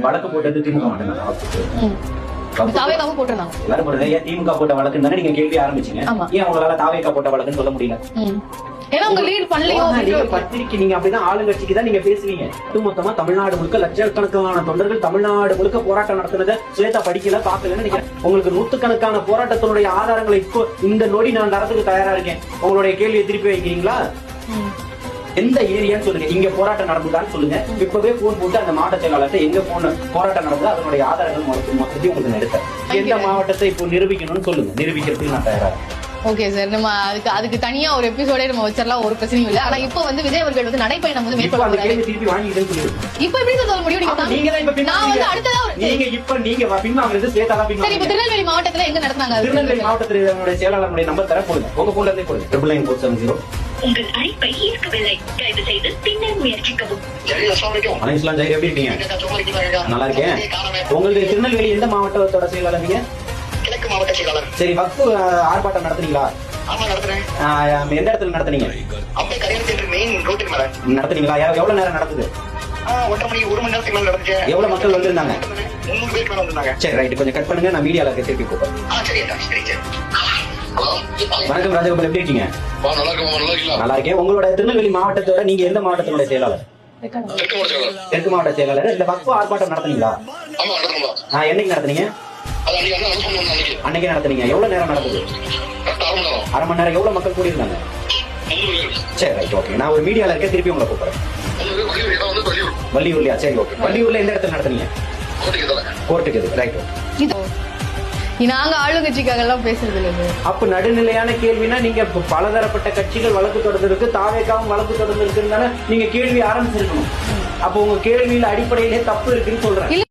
வழக்கு போட்டது திமுக தாவேகாவும் போட்டிருந்தாங்க. எல்லாரும் போடுறது ஏன் திமுக போட்ட வழக்குன்னு தானே நீங்க கேள்வி ஆரம்பிச்சீங்க. ஏன் உங்களால தாவேக்கா போட்ட வழக்குன்னு சொல்ல முடியல. ஏன்னா உங்க லீட் பண்ணலையோ நீங்க அப்படின்ற- பத்திரிக்கை நீங்க அப்படிதான் ஆளுங்கட்சிக்கு தான் நீங்க பேசுவீங்க. மொத்தமா தமிழ்நாடு முழுக்க லட்சக்கணக்கான தொண்டர்கள் தமிழ்நாடு முழுக்க போராட்டம் நடத்துனத சுவேதா படிக்கல பாக்கலன்னு நினைக்கிறேன். உங்களுக்கு நூத்துக்கணக்கான போராட்டத்தினுடைய ஆதாரங்களை இப்போ இந்த நொடி நான் தரத்துக்கு தயாரா இருக்கேன். உங்களுடைய கேள்வியை திருப்பி வைக்கிறீங்களா. எந்த ஏரியான்னு சொல்லுங்க. இங்க போராட்டம் நடந்ததான்னு சொல்லுங்க. இப்பவே போன் போட்டு அந்த மாவட்ட செயலாளர்கிட்ட எங்க போன போராட்டம் நடந்தது அதனுடைய ஆதாரங்கள் மொத்த- மொத்தத்தையும் உங்களுக்கு நான் எடுத்தேன். எந்த மாவட்டத்தை இப்போ நிரூபிக்கணும்னு சொல்லுங்க. நிரூபிக்கிறதுக்கு நான் தயாரா இருக்கேன். ஓகே சார் நம்ம அதுக்கு அதுக்கு தனியா ஒரு எபிசோடே நம்ம வச்சிடலாம் ஒரு பிரச்சனையும் இல்ல. ஆனா இப்போ வந்து விஜய் அவர்கள் வந்து நடைப்பயணம் வந்து இப்போ மேற்கொள்ள இப்போ எப்படி சார் சொல்ல முடியும்? நான் வந்து. அடுத்ததா நீங்க இப்ப நீங்க பின்வாங்குறது தான் சரி இப்ப. திருநெல்வேலி மாவட்டத்துல எங்க நடந்தாங்க அது திருநெல்வேலி மாவட்டத்தினுடைய செயலாளருடைய நம்பர் தர போடுங்க. உங்க போன்ல இருந்தே போடுங்க. Triple nine four seven zero உங்கள் அழைப்பை ஏற்கவில்லை தயவு செய்து பின்னர் முயற்சிக்கவும். அலைன்ஸ்லாம் ஜெயர் எப்படி இருக்கீங்க? நல்லா இருக்கேன் உங்களுடைய திருநெல்வேலி எந்த மாவட்டத்தோட செயலாளர் நீங்க? கிழக்கு மாவட்ட செயலாளர். சரி வக்ஃபு ஆர்ப்பாட்டம் நடத்துனீங்களா? ஆமா நடத்துறேன். அஹ், எந்த இடத்துல நடத்துனீங்க? நடத்துனீங்களா? எவ்வ- எவ்வளவு நேரம் நடக்குது ஒன்றரை மணி ஒரு மணி நேரத்துக்கு மேல நடந்துச்சு. எவ்வளவு மக்கள் வந்திருந்தாங்க? முந்நூறு பேருக்கு மேல வந்திருந்தாங்க. சரி ரைட் கொஞ்சம் கட் பண்ணுங்க நான் மீடியால திருப்பி கூப்பிடுறேன். சரி சரி சரி. வணக்கம் ராஜகோபால் எப்படி இருக்கீங்க? நல்லா இருக்கேன் உங்களோட திருநெல்வேலி மாவட்டத்தோட நீங்க எந்த மாவட்டத்தினுடைய செயலாளர்? தெற்கு மாவட்ட செயலாளர் தெற்கு மாவட்ட செயலாளர். இந்த வக்ஃபு ஆர்ப்பாட்டம் நடத்துனீங்களா? என்னைக்கு நடத்துனீங்க? அன்னைக்கு நடத்துனீங்க. எவ்வளவு நேரம் நடந்தது? அரை மணி நேரம். எவ்வளவு மக்கள் கூடியிருந்தாங்க? சரி ரைட் ஓகே நான் ஒரு மீடியால இருக்கேன் திருப்பி உங்களை கூப்பிடுறேன். வள்ளியூர்லயா? சரி ஓகே வள்ளியூர்ல எந்த இடத்துல நடத்துனீங்க? கோர்ட்டுக்கு எது ரைட் நாங்க ஆளுங்கட்சிக்காக எல்லாம் பேசுறது இல்லைங்க. அப்ப நடுநிலையான கேள்வினா நீங்க பலதரப்பட்ட கட்சிகள் வழக்கு தொடர்ந்திருக்கு தாவேக்காவும் வழக்கு தொடர்ந்திருக்குன்னு தானே நீங்க கேள்வி ஆரம்பிச்சிருக்கணும். அப்போ உங்க கேள்வியில அடிப்படையிலே தப்பு இருக்குன்னு சொல்றேன்.